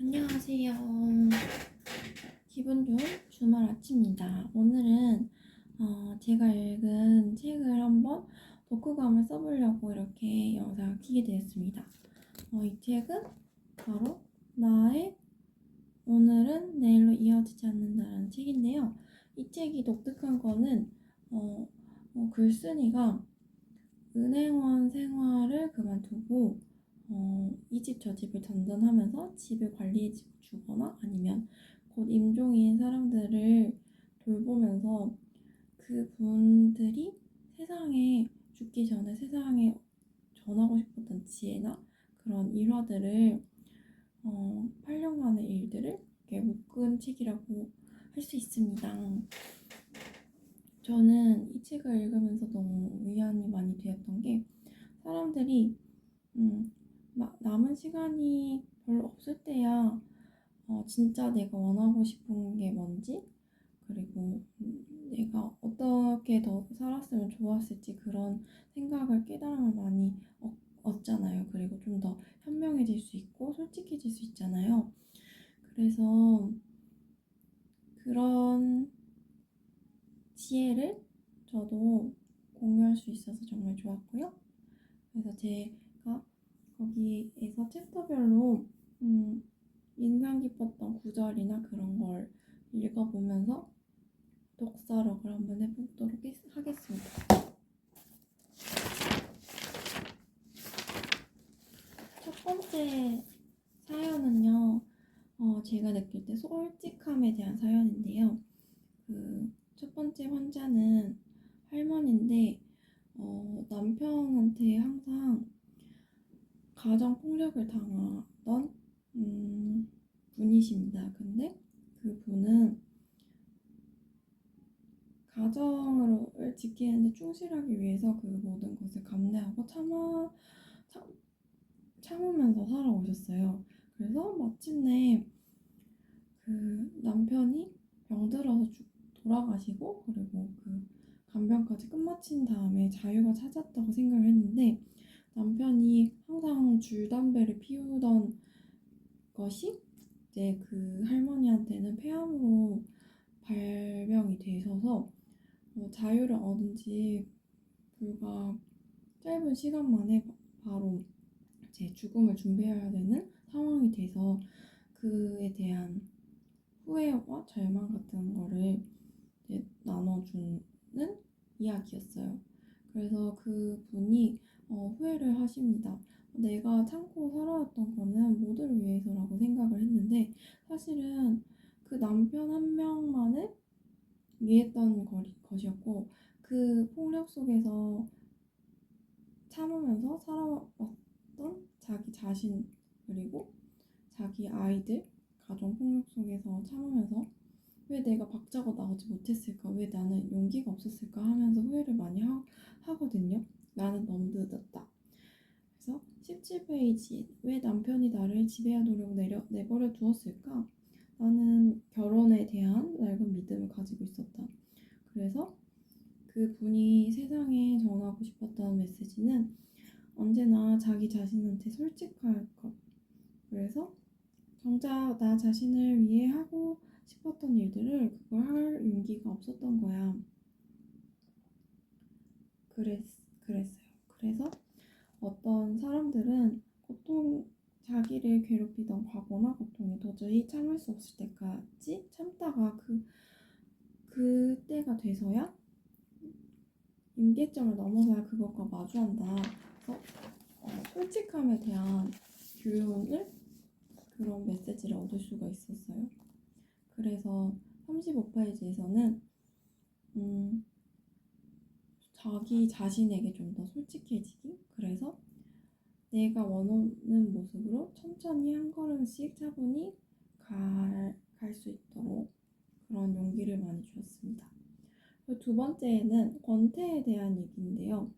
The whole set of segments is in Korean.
안녕하세요. 기분 좋은 주말 아침입니다. 오늘은 어, 제가 읽은 책을 한번 독후감을 써보려고 이렇게 영상을 켜게 되었습니다. 어, 이 책은 바로 나의 오늘은 내일로 이어지지 않는다라는 책인데요. 이 책이 독특한 거는 어, 어, 글쓴이가 은행원 생활을 그만두고 어, 이 집 저 집을 전전하면서 집을 관리해 주거나 아니면 곧 임종인 사람들을 돌보면서 그분들이 세상에 죽기 전에 세상에 전하고 싶었던 지혜나 그런 일화들을 어, 8년간의 일들을 이렇게 묶은 책이라고 할 수 있습니다. 저는 이 책을 읽으면서 너무 위안이 많이 되었던 게 사람들이 음, 마- 남은 시간이 별로 없을 때야 어, 진짜 내가 원하고 싶은 게 뭔지 그리고 음, 내가 어떻게 더 살았으면 좋았을지 그런 생각을 깨달음을 많이 얻, 얻잖아요. 그리고 좀 더 현명해질 수 있고 솔직해질 수 있잖아요. 그래서 그런 지혜를 저도 공유할 수 있어서 정말 좋았고요. 그래서 제가 거기에서 챕터별로 음, 인상 깊었던 구절이나 그런 걸 읽어보면서 독서력을 한번 해보도록 했- 하겠습니다. 첫 번째 사연은요, 어, 제가 느낄 때 솔직함에 대한 사연인데요. 그 첫 번째 환자는 할머니인데, 어, 남편한테 항상 가정 폭력을 당하던 음, 분이십니다. 근데 그 분은 가정을 지키는데 충실하기 위해서 그 모든 것을 감내하고 참아 참, 참으면서 살아오셨어요. 그래서 마침내 그 남편이 병들어서 죽- 돌아가시고 그리고 그 간병까지 끝마친 다음에 자유가 찾았다고 생각을 했는데 남편이 항상 줄담배를 피우던 것이 이제 그 할머니한테는 폐암으로 발병이 되셔서 어, 자유를 얻은 지 불과 짧은 시간 만에 바- 바로 제 죽음을 준비해야 되는 상황이 돼서 그에 대한 후회와 절망 같은 거를 이제 나눠주는 이야기였어요. 그래서 그 분이 어, 후회를 하십니다. 내가 참고 살아왔던 거는 모두를 위해서라고 생각을 했는데 사실은 그 남편 한 명만을 위했던 거- 것이었고 그 폭력 속에서 참으면서 살아왔던 자기 자신 그리고 자기 아이들 가정 폭력 속에서 참으면서 왜 내가 박자가 나오지 못했을까? 왜 나는 용기가 없었을까? 하면서 후회를 많이 하, 하거든요 나는 너무 늦었다 그래서 17페이지 왜 남편이 나를 지배하도록 내려, 내버려 두었을까 나는 결혼에 대한 낡은 믿음을 가지고 있었다 그래서 그 분이 세상에 전하고 싶었던 메시지는 언제나 자기 자신한테 솔직할 것. 그래서 정작 나 자신을 위해 하고 싶었던 일들을 그걸 할 용기가 없었던 거야. 그랬, 그랬어요. 그래서 어떤 사람들은 고통, 자기를 괴롭히던 과거나 고통이 도저히 참을 수 없을 때까지 참다가 그, 그때가 돼서야 임계점을 넘어서야 그것과 마주한다. 그래서 어, 솔직함에 대한 교훈을 그런 메시지를 얻을 수가 있었어요. 그래서 35페이지에서는 음, 자기 자신에게 좀 더 솔직해지기 그래서 내가 원하는 모습으로 천천히 한 걸음씩 차분히 갈 수 있도록 그런 용기를 많이 주었습니다. 두 번째는 권태에 대한 얘기인데요.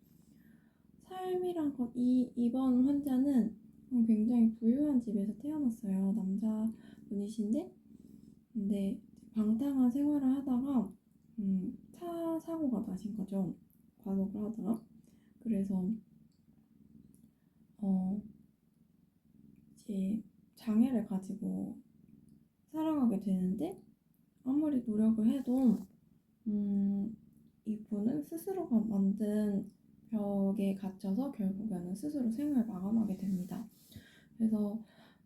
삶이란 것, 이, 이번 환자는 굉장히 부유한 집에서 태어났어요. 남자분이신데, 근데 방탕한 생활을 하다가, 음, 차 사고가 나신 거죠. 과속을 하다가. 그래서, 어, 이제 장애를 가지고 살아가게 되는데 아무리 노력을 해도 음, 이분은 스스로가 만든 벽에 갇혀서 결국에는 스스로 생을 마감하게 됩니다. 그래서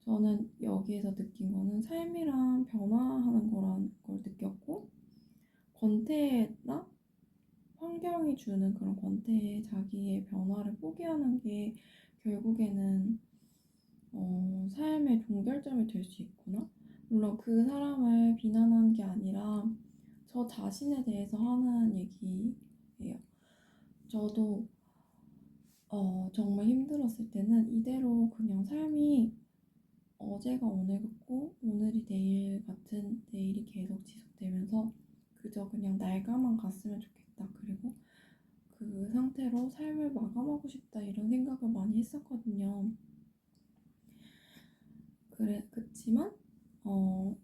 저는 여기에서 느낀 거는 삶이란 변화하는 거라는 걸 느꼈고 권태나 환경이 주는 그런 권태에 자기의 변화를 포기하는 게 결국에는 어, 삶의 종결점이 될 수 있구나. 물론 그 사람을 비난하는 게 아니라 저 자신에 대해서 하는 얘기예요. 저도 어, 정말 힘들었을 때는 이대로 그냥 삶이 어제가 오늘 같고 오늘이 내일 같은 내일이 계속 지속되면서 그저 그냥 날가만 갔으면 좋겠 다. 그리고 그 상태로 삶을 마감하고 싶다 이런 생각을 많이 했었거든요. 그래 그치만 어,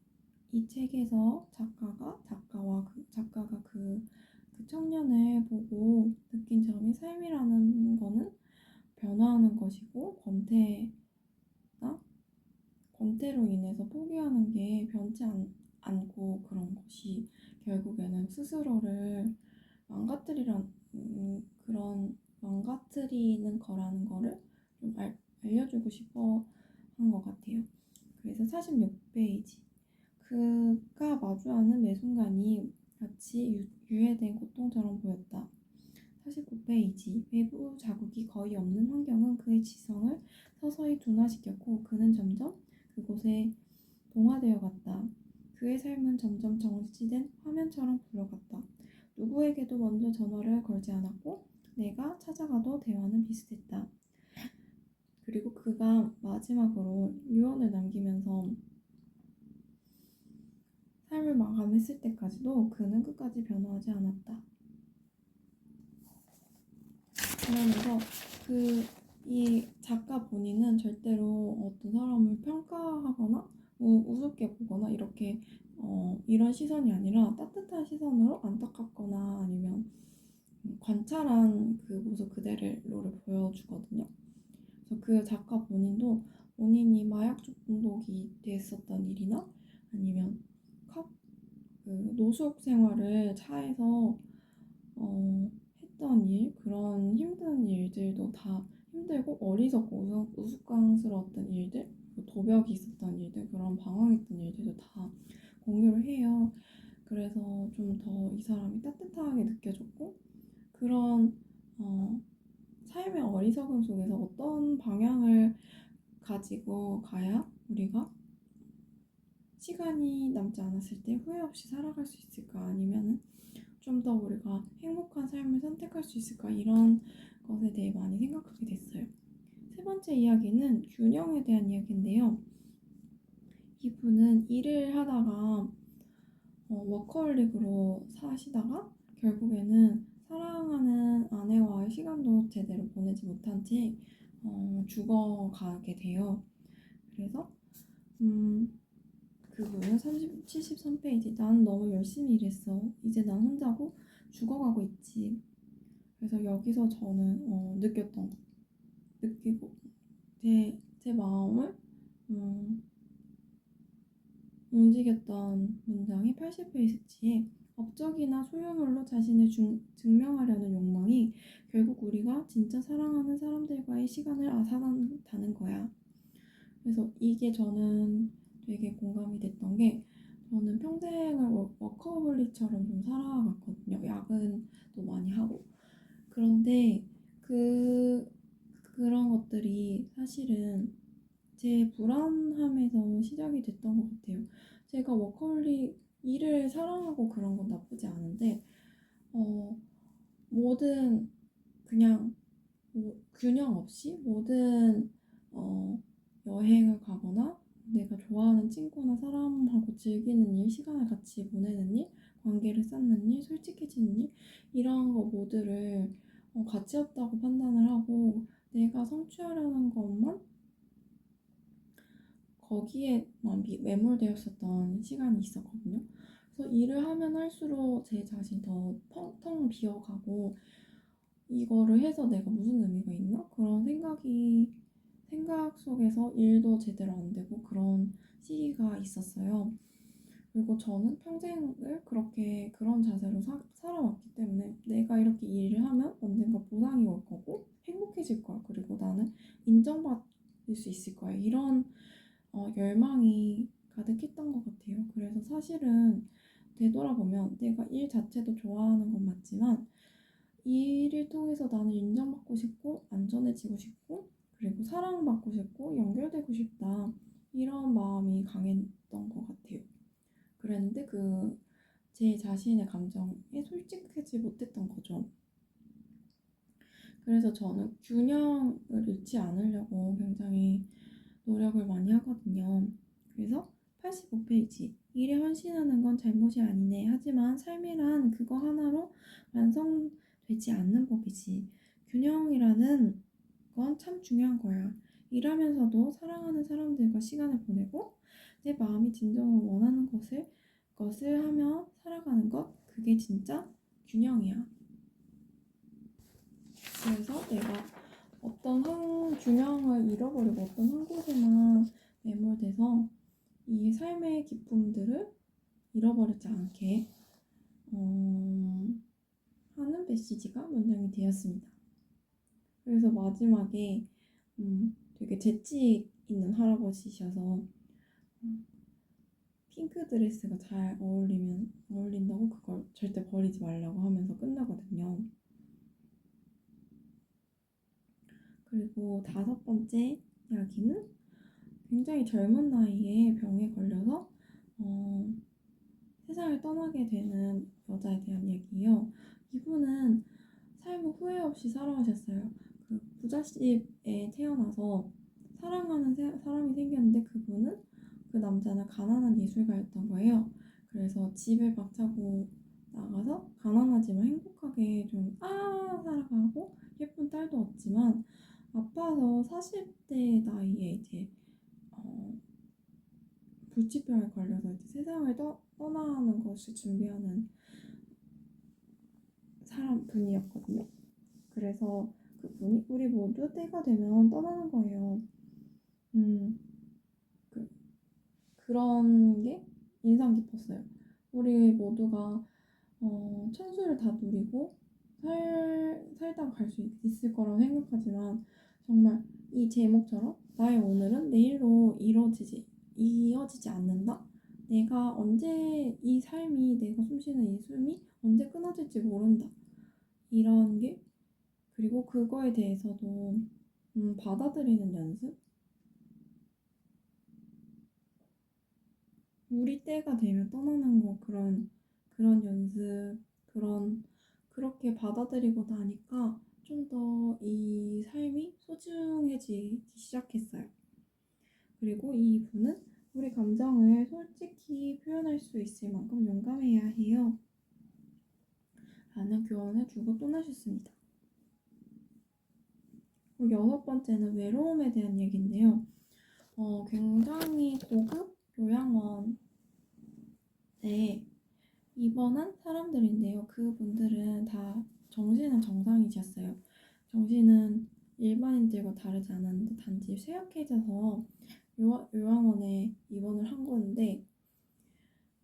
이 책에서 작가가 작가와 그 작가가 그, 그 청년을 보고 느낀 점이 삶이라는 거는 변화하는 것이고 권태나 권태로 인해서 포기하는 게 변치 않, 않고 그런 것이 결국에는 스스로를 망가뜨리란 음, 그런 망가뜨리는 거라는 거를 좀 알, 알려주고 싶어 한 것 같아요. 그래서 46페이지 그가 마주하는 매 순간이 마치 유, 유해된 고통처럼 보였다. 49페이지 외부 자국이 거의 없는 환경은 그의 지성을 서서히 둔화시켰고 그는 점점 그곳에 동화되어 갔다. 그의 삶은 점점 정지된 화면처럼 굴러갔다. 누구에게도 먼저 전화를 걸지 않았고 내가 찾아가도 대화는 비슷했다. 그리고 그가 마지막으로 유언을 남기면서 삶을 마감했을 때까지도 그는 끝까지 변화하지 않았다. 그러면서 그 이 작가 본인은 절대로 어떤 사람을 평가하거나 뭐 우습게 보거나 이렇게 어, 이런 시선이 아니라 따뜻한 시선으로 안타깝거나 아니면 관찰한 그 모습 그대로를 보여주거든요. 그래서 그 작가 본인도 본인이 마약 중독이 됐었던 일이나 아니면 컵, 그 노숙 생활을 차에서 어, 했던 일 그런 힘든 일들도 다 힘들고 어리석고 우스꽝스러웠던 일들 도벽이 있었던 일들 그런 방황했던 일들도 다 공유를 해요. 그래서 좀 더 이 사람이 따뜻하게 느껴졌고 그런 어, 삶의 어리석음 속에서 어떤 방향을 가지고 가야 우리가 시간이 남지 않았을 때 후회 없이 살아갈 수 있을까 아니면 좀더 우리가 행복한 삶을 선택할 수 있을까 이런 것에 대해 많이 생각하게 됐어요. 세 번째 이야기는 균형에 대한 이야기인데요. 이분은 일을 하다가 어, 워커홀릭으로 사시다가 결국에는 사랑하는 아내와의 시간도 제대로 보내지 못한 채 어, 죽어가게 돼요. 그래서 음, 그분은 30, 73페이지 난 너무 열심히 일했어. 이제 난 혼자고 죽어가고 있지. 그래서 여기서 저는 어, 느꼈던 거 느끼고 제, 제 마음을 음, 움직였던 문장이 80페이지에 업적이나 소유물로 자신을 중, 증명하려는 욕망이 결국 우리가 진짜 사랑하는 사람들과의 시간을 앗아간다는 거야. 그래서 이게 저는 되게 공감이 됐던 게 저는 평생을 워커홀릭처럼 좀 살아갔거든요. 야근도 많이 하고. 그런데 그 그런 것들이 사실은 제 불안함에서 시작이 됐던 것 같아요. 제가 워커홀릭 일을 사랑하고 그런 건 나쁘지 않은데 어, 모든 그냥 뭐 균형 없이 모든 어, 여행을 가거나 내가 좋아하는 친구나 사람하고 즐기는 일, 시간을 같이 보내는 일, 관계를 쌓는 일, 솔직해지는 일 이런 거 모두를 어, 가치 없다고 판단을 하고 내가 성취하려는 것만 거기에만 매몰되었었던 시간이 있었거든요. 그래서 일을 하면 할수록 제 자신 더 텅텅 비어가고 이거를 해서 내가 무슨 의미가 있나? 그런 생각이 생각 속에서 일도 제대로 안 되고 그런 시기가 있었어요. 그리고 저는 평생을 그렇게 그런 자세로 사, 살아왔기 때문에 내가 이렇게 일을 하면 언젠가 보상이 올 거고 행복해질 거야. 그리고 나는 인정받을 수 있을 거야. 이런 어, 열망이 가득했던 것 같아요. 그래서 사실은 되돌아보면 내가 일 자체도 좋아하는 건 맞지만 이 일을 통해서 나는 인정받고 싶고 안전해지고 싶고 그리고 사랑받고 싶고 연결되고 싶다 이런 마음이 강했던 것 같아요. 그랬는데 그 제 자신의 감정에 솔직하지 못했던 거죠. 그래서 저는 균형을 잃지 않으려고 굉장히 노력을 많이 하거든요. 그래서 85페이지. 일에 헌신하는 건 잘못이 아니네. 하지만 삶이란 그거 하나로 완성되지 않는 법이지. 균형이라는 건 참 중요한 거야. 일하면서도 사랑하는 사람들과 시간을 보내고 내 마음이 진정으로 원하는 것을 것을 하며 살아가는 것 그게 진짜 균형이야. 그래서 내가 어떤 한 균형을 잃어버리고 어떤 한 곳에만 매몰돼서 이 삶의 기쁨들을 잃어버리지 않게 어, 하는 메시지가 문장이 되었습니다. 그래서 마지막에 음, 되게 재치 있는 할아버지셔서 음, 핑크 드레스가 잘 어울리면 어울린다고 그걸 절대 버리지 말라고 하면서 끝나거든요. 그리고 다섯 번째 이야기는 굉장히 젊은 나이에 병에 걸려서 어, 세상을 떠나게 되는 여자에 대한 얘기예요. 이분은 삶을 후회 없이 살아가셨어요. 그 부잣집에 태어나서 사랑하는 세- 사람이 생겼는데 그분은 그 남자는 가난한 예술가였던 거예요. 그래서 집에 박차고 나가서 가난하지만 행복하게 좀 아 살아가고 예쁜 딸도 얻지만 아파서 40대 나이에 이제 어, 불치병에 걸려서 이제 세상을 떠, 떠나는 것을 준비하는 사람 분이었거든요. 그래서 그분이 우리 모두 때가 되면 떠나는 거예요. 음, 그, 그런 게 인상 깊었어요. 우리 모두가 어, 천수를 다 누리고 살, 살다가 갈수 있을 거라고 생각하지만 정말 이 제목처럼 나의 오늘은 내일로 이루어지지, 이어지지 않는다? 내가 언제 이 삶이, 내가 숨쉬는 이 숨이 언제 끊어질지 모른다. 이런 게, 그리고 그거에 대해서도 음, 받아들이는 연습? 우리 때가 되면 떠나는 거, 그런, 그런 연습, 그런, 그렇게 받아들이고 나니까 좀 더 이 삶이 소중해지기 시작했어요. 그리고 이분은 우리 감정을 솔직히 표현할 수 있을 만큼 용감해야 해요. 라는 교훈을 주고 떠나셨습니다. 여섯 번째는 외로움에 대한 얘기인데요. 어, 굉장히 고급 요양원에 입원한 사람들인데요. 그분들은 다 정신은 정상이셨어요. 정신은 일반인들과 다르지 않았는데 단지 쇠약해져서 요, 요양원에 입원을 한 건데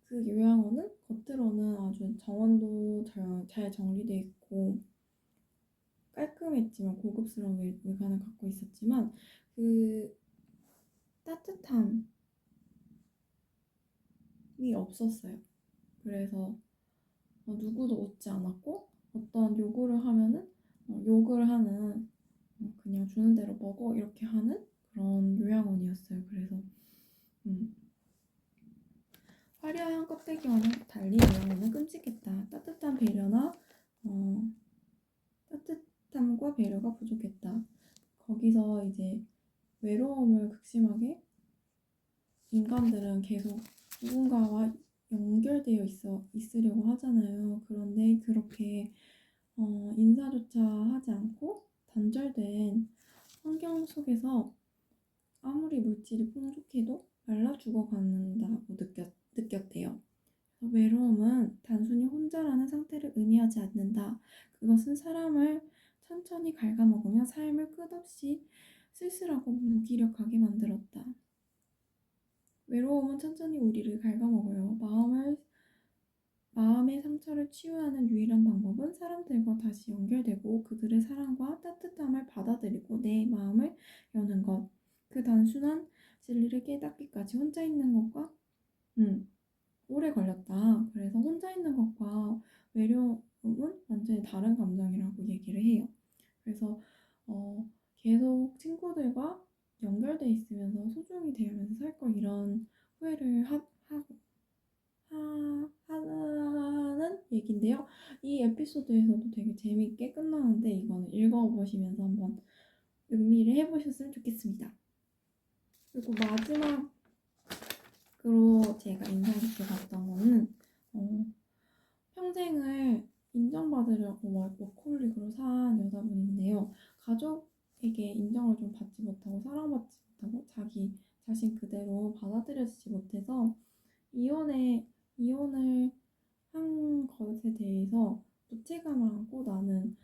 그 요양원은 겉으로는 아주 정원도 잘, 잘 정리돼 있고 깔끔했지만 고급스러운 외, 외관을 갖고 있었지만 그 따뜻함이 없었어요. 그래서 어, 누구도 웃지 않았고 어떤 요구를 하면은 어, 욕을 하는 어, 그냥 주는 대로 먹어 이렇게 하는 그런 요양원이었어요. 그래서 음, 화려한 껍데기와는 달리 요양원은 끔찍했다. 따뜻한 배려나 어, 따뜻함과 배려가 부족했다. 거기서 이제 외로움을 극심하게 인간들은 계속 누군가와 연결되어 있어 있으려고 하잖아요. 그런데 그렇게 어, 인사조차 하지 않고 단절된 환경 속에서 아무리 물질이 풍족해도 말라 죽어간다고 느꼈, 느꼈대요. 외로움은 단순히 혼자라는 상태를 의미하지 않는다. 그것은 사람을 천천히 갉아먹으며 삶을 끝없이 쓸 쓸쓸하고 무기력하게 만들었다. 외로움은 천천히 우리를 갉아먹어요. 마음을 마음의 상처를 치유하는 유일한 방법은 사람들과 다시 연결되고 그들의 사랑과 따뜻함을 받아들이고 내 마음을 여는 것. 그 단순한 진리를 깨닫기까지 혼자 있는 것과 음, 오래 걸렸다. 그래서 혼자 있는 것과 외로움은 완전히 다른 감정이라고 얘기를 해요. 그래서 어, 계속 친구들과 연결돼 있으면서 소중히 대하면서 살거 이런 후회를 하, 하고 하, 하는 얘긴데요. 이 에피소드에서도 되게 재밌게 끝나는데 이거는 읽어보시면서 한번 음미를 해보셨으면 좋겠습니다. 그리고 마지막으로 제가 인상 깊게 봤던 거는 어, 평생을 인정받으려고 뭐 워커홀릭으로 산 여자분인데요. 가족 에게 인정을 좀 받지 못하고 사랑받지 못하고 자기 자신 그대로 받아들여지지 못해서 이혼에 이혼을 한 것에 대해서 무책감을 하고 나는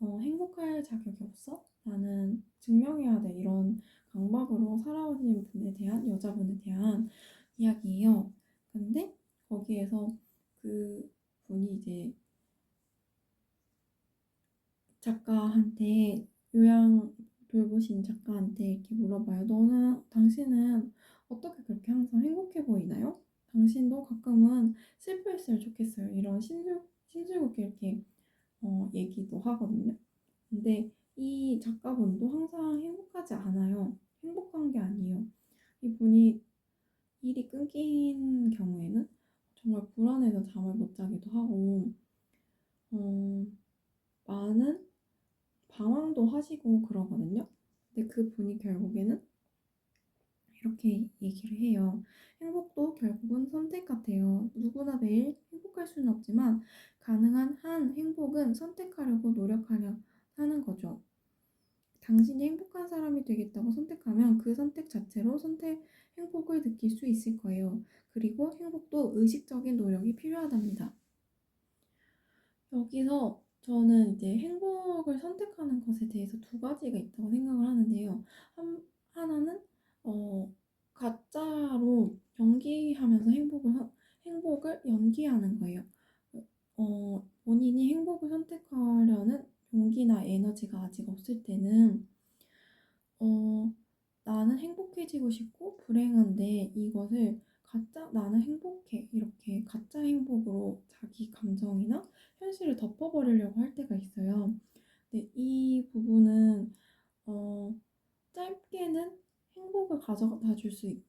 어, 행복할 자격이 없어? 나는 증명해야 돼. 이런 강박으로 살아오신 분에 대한 여자분에 대한 이야기예요. 근데 거기에서 그 분이 이제 작가한테 요양 돌보신 작가한테 이렇게 물어봐요. 너는 당신은 어떻게 그렇게 항상 행복해 보이나요? 당신도 가끔은 슬퍼했으면 좋겠어요. 이런 신술 신술곡게 이렇게 어, 얘기도 하거든요. 근데 이 작가분도 항상 행복하지 않아요. 행복한 게 아니에요. 이분이 일이 끊긴 경우에는 정말 불안해서 잠을 못 자기도 하고, 어, 많은 방황도 하시고 그러거든요. 근데 그 분이 결국에는 이렇게 얘기를 해요. 행복도 결국은 선택 같아요. 누구나 매일 행복할 수는 없지만 가능한 한 행복은 선택하려고 노력하려 하는 거죠. 당신이 행복한 사람이 되겠다고 선택하면 그 선택 자체로 선택 행복을 느낄 수 있을 거예요. 그리고 행복도 의식적인 노력이 필요하답니다. 여기서 저는 이제 행복을 선택하는 것에 대해서 두 가지가 있다고 생각을 하는데요. 한, 하나는 어, 가짜로 연기하면서 행복을 하- 행복을 연기하는 거예요. 어, 본인이 행복을 선택하려는 용기나 에너지가 아직 없을 때는 어, 나는 행복해지고 싶고 불행한데 이것을 가짜 나는 행복해 이렇게 가짜 행복으로 자기 감정이나 현실을 덮어버리려고 할 때가 있어요. 근데 이 부분은 어, 짧게는 행복을 가져다 줄 수는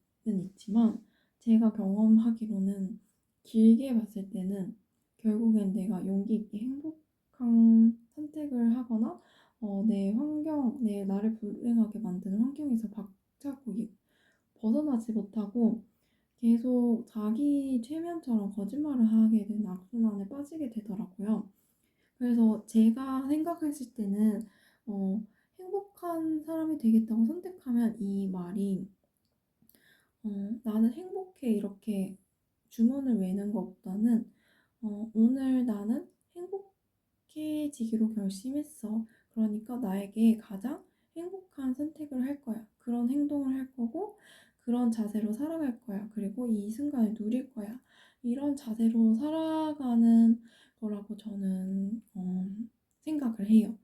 있지만 제가 경험하기로는 길게 봤을 때는 결국엔 내가 용기 있게 행복한 선택을 하거나 어, 내 환경, 내 나를 불행하게 만드는 환경에서 박차고 이- 벗어나지 못하고 계속 자기 최면처럼 거짓말을 하게 되는 악순환에 빠지게 되더라고요. 그래서 제가 생각했을 때는 어, 행복한 사람이 되겠다고 선택하면 이 말이 어, 나는 행복해 이렇게 주문을 외는 것보다는 어, 오늘 나는 행복해지기로 결심했어. 그러니까 나에게 가장 행복한 선택을 할 거야. 그런 행동을 할 거고 그런 자세로 살아갈 거야. 그리고 이 순간을 누릴 거야. 이런 자세로 살아가는 거라고 저는 어, 생각을 해요.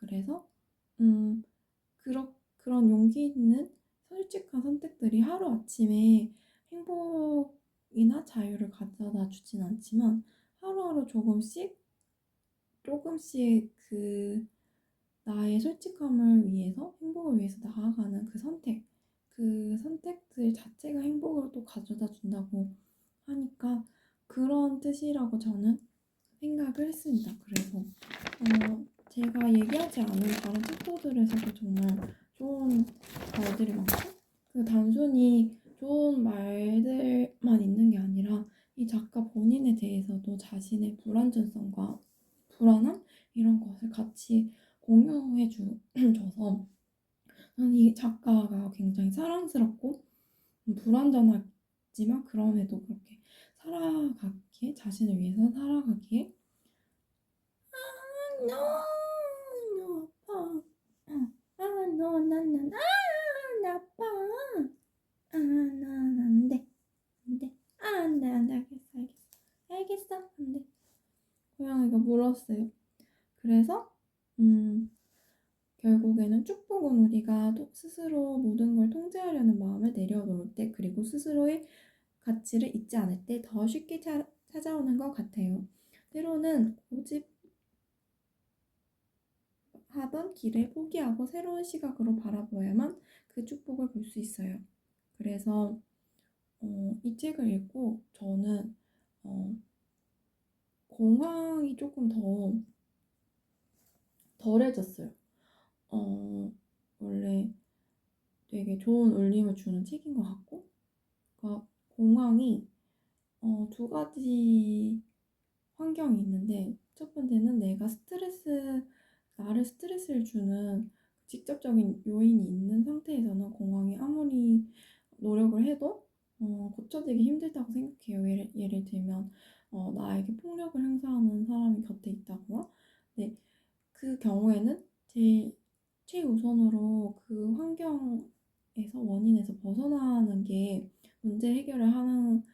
그래서 음, 그러, 그런 용기 있는 솔직한 선택들이 하루아침에 행복이나 자유를 가져다 주진 않지만 하루하루 조금씩 조금씩 그 나의 솔직함을 위해서 행복을 위해서 나아가는 그 선택 그 선택들 자체가 행복을 또 가져다 준다고 하니까 뜻이라고 저는 생각을 했습니다. 그래서 어, 제가 얘기하지 않은 다른 챕터들에서도 정말 좋은 말들이 많고 그 단순히 좋은 말들만 있는 게 아니라 이 작가 본인에 대해서도 자신의 불완전성과 불안함 이런 것을 같이 공유해 주, 줘서 이 작가가 굉장히 사랑스럽고 불완전하지만 그럼에도 그렇게 살아가 기에 자신을 위해서 살아가기에 아 너무 아파 아 너무 난난 아 아, 난안 돼. 안 돼. 아, 안 돼, 안 돼. 알겠어, 알겠어. 알겠어, 안 돼. 고양이가 물었어요. 그래서, 음, 결국에는 축복은 우리가 또 스스로 모든 걸 통제하려는 마음을 내려놓을 때, 그리고 스스로의 가치를 잊지 않을 때 더 쉽게 차, 찾아오는 것 같아요. 때로는 고집 하던 길을 포기하고 새로운 시각으로 바라보아야만 그 축복을 볼 수 있어요. 그래서 어, 이 책을 읽고 저는 어, 공황이 조금 더 덜해졌어요. 어, 원래 되게 좋은 울림을 주는 책인 것 같고, 그러니까 공황이 어, 두 가지 환경이 있는데, 첫 번째는 내가 스트레스, 나를 스트레스를 주는 직접적인 요인이 있는 상태에서는 공황이 아무리 노력을 해도 어, 고쳐지기 힘들다고 생각해요. 예를, 예를 들면 어, 나에게 폭력을 행사하는 사람이 곁에 있다거나 네, 그 경우에는 제 최우선으로 그 환경에서 원인에서 벗어나는 게 문제 해결을 하는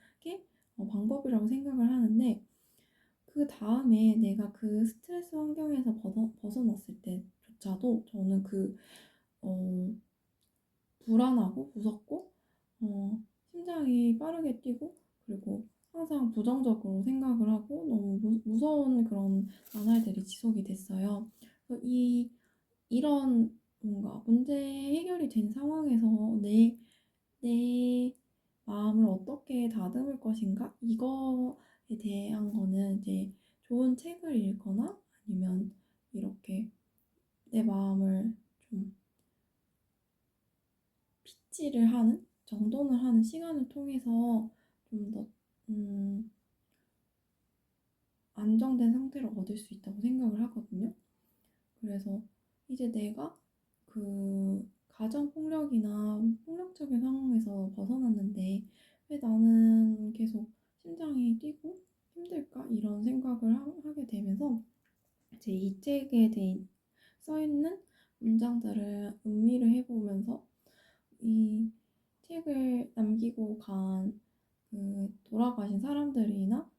방법이라고 생각을 하는데 그 다음에 내가 그 스트레스 환경에서 벗어, 벗어 났을 때조차도 저는 그 어, 불안하고 무섭고 어, 심장이 빠르게 뛰고 그리고 항상 부정적으로 생각을 하고 너무 무, 무서운 그런 나날들이 지속이 됐어요. 이 이런 뭔가 문제 해결이 된 상황에서 내, 내 마음을 어떻게 다듬을 것인가? 이거에 대한 거는 이제 좋은 책을 읽거나 아니면 이렇게 내 마음을 좀 피치를 하는, 정돈을 하는 시간을 통해서 좀 더, 음, 안정된 상태를 얻을 수 있다고 생각을 하거든요. 그래서 이제 내가 그 가정 폭력이나 폭력적인 상황에서 벗어났는데 왜 나는 계속 심장이 뛰고 힘들까 이런 생각을 하, 게 되면서 이제 이 책에 대해 써 있는 문장들을 음미를 해보면서 이 책을 남기고 간 그 돌아가신 사람들이나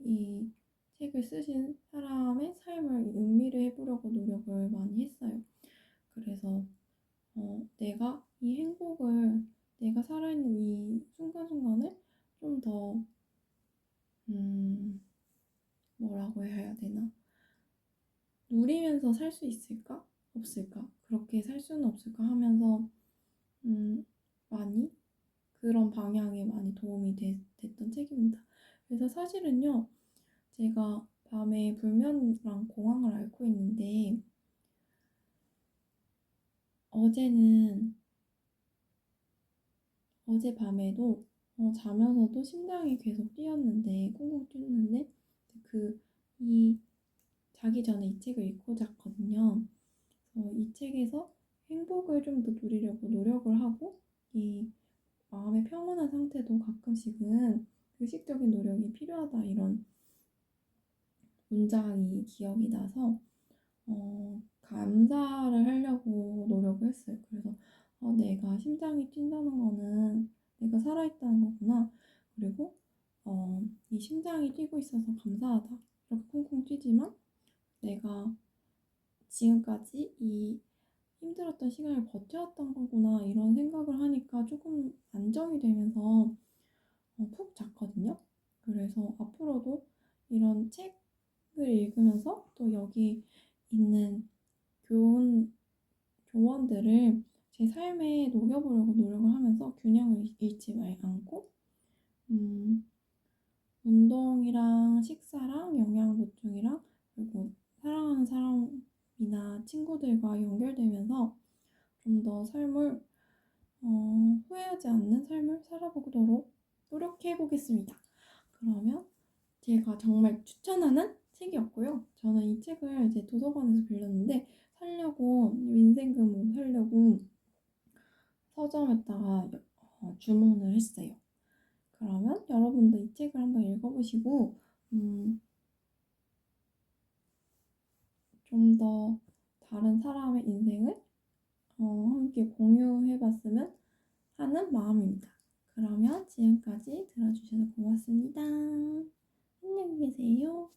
이 책을 쓰신 사람의 삶을 음미를 해보려고 노력을 많이 했어요. 그래서 어, 내가 이 행복을 내가 살아있는 이 순간순간을 좀 더 음, 뭐라고 해야 되나? 누리면서 살 수 있을까? 없을까? 그렇게 살 수는 없을까? 하면서 음, 많이 그런 방향에 많이 도움이 되, 됐던 책입니다. 그래서 사실은요 제가 밤에 불면이랑 공황을 앓고 있는데 어제는 어젯밤에도 어, 자면서도 심장이 계속 뛰었는데 쿵쿵 뛰었는데 그 이 자기 전에 이 책을 읽고 잤거든요. 어, 이 책에서 행복을 좀 더 누리려고 노력을 하고 이 마음의 평온한 상태도 가끔씩은 의식적인 노력이 필요하다 이런 문장이 기억이 나서 어, 감사를 하려고 노력을 했어요. 그래서 어, 내가 심장이 뛴다는 거는 내가 살아있다는 거구나. 그리고 어, 이 심장이 뛰고 있어서 감사하다. 이렇게 콩콩 뛰지만 내가 지금까지 이 힘들었던 시간을 버텨왔던 거구나 이런 생각을 하니까 조금 안정이 되면서 어, 푹 잤거든요. 그래서 앞으로도 이런 책 책을 읽으면서 또 여기 있는 교훈, 조언들을 제 삶에 녹여보려고 노력을 하면서 균형을 잃지 않고, 음, 운동이랑 식사랑 영양 보충이랑 그리고 사랑하는 사람이나 친구들과 연결되면서 좀 더 삶을 어, 후회하지 않는 삶을 살아보도록 노력해 보겠습니다. 그러면 제가 정말 추천하는 책이었고요. 저는 이 책을 이제 도서관에서 빌렸는데 살려고 민생금으로 살려고 서점에다가 어, 주문을 했어요. 그러면 여러분도 이 책을 한번 읽어보시고 음, 좀 더 다른 사람의 인생을 어, 함께 공유해봤으면 하는 마음입니다. 그러면 지금까지 들어주셔서 고맙습니다. 안녕히 계세요.